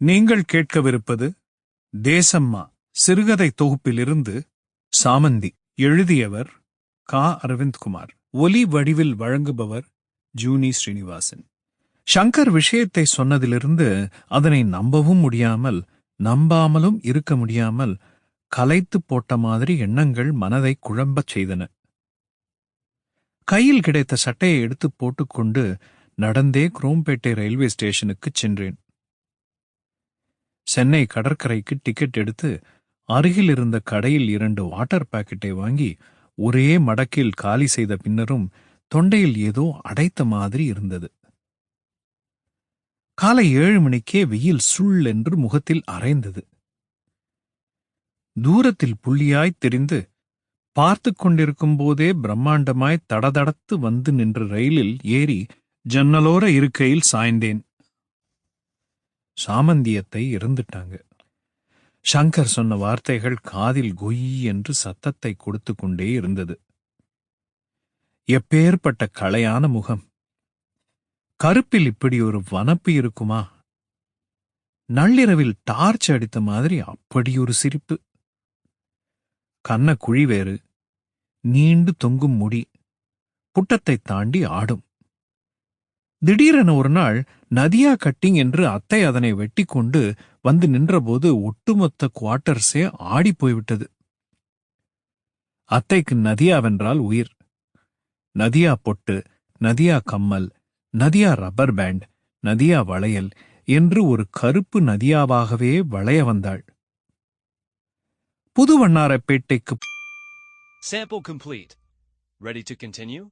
நீங்கள் கேட்கவிருப்பது தேசம்மா. சிறுகதை தொகுப்பிலிருந்து சாமந்தி. எழுதியவர் கா. அரவிந்த்குமார். ஒலி வடிவில் வழங்குபவர் ஜூனி ஸ்ரீனிவாசன். ஷங்கர் விஷயத்தை சொன்னதிலிருந்து அதனை நம்பவும் முடியாமல் நம்பாமலும் இருக்க முடியாமல் கலைத்து போட்ட மாதிரி எண்ணங்கள் மனதை குழம்பச் செய்தன. கையில் கிடைத்த சட்டையை எடுத்து போட்டுக்கொண்டு நடந்தே குரோம்பேட்டை ரயில்வே ஸ்டேஷனுக்குச் சென்றேன். சென்னை கடற்கரைக்கு டிக்கெட் எடுத்து அருகில் இருந்த கடையில் இரண்டு வாட்டர் பாக்கெட்டை வாங்கி ஒரே மடக்கில் காலி செய்த பின்னரும் தொண்டையில் ஏதோ அடைத்த மாதிரி இருந்தது. காலை ஏழு மணிக்கே வெயில் சுள் என்று முகத்தில் அரைந்தது. தூரத்தில் புள்ளியாய் தெரிந்து பார்த்து கொண்டிருக்கும் போதே பிரம்மாண்டமாய் தடதடத்து வந்து நின்ற ரயிலில் ஏறி ஜன்னலோர இருக்கையில் சாய்ந்தேன். சாமந்தியத்தை இருந்துட்டாங்க சங்கர் சொன்ன வார்த்தைகள் காதில் கொய் என்று சத்தத்தை கொடுத்து கொண்டே இருந்தது. எப்பேற்பட்ட களையான முகம். கருப்பில் இப்படி ஒரு வனப்பு இருக்குமா? நள்ளிரவில் டார்ச் அடித்த மாதிரி அப்படி ஒரு சிரிப்பு. கன்ன குழி வேறு. நீண்டு தொங்கும் முடி. புட்டத்தை தாண்டி ஆடும். திடீரென ஒரு நாள் நதியா கட்டிங் என்று அத்தை அதனை வெட்டி கொண்டு வந்து நின்றபோது ஒட்டுமொத்த குவார்ட்டர்ஸே ஆடி போய்விட்டது அத்தைக்கு நதியாவென்றால் உயிர் நதியா பொட்டு நதியா கம்மல் நதியா ரப்பர் பேண்ட் நதியா வளையல் என்று ஒரு கருப்பு நதியாவாகவே வளைய வந்தாள் புது வண்ணாரப்பேட்டைக்கு Sample complete. Ready to continue?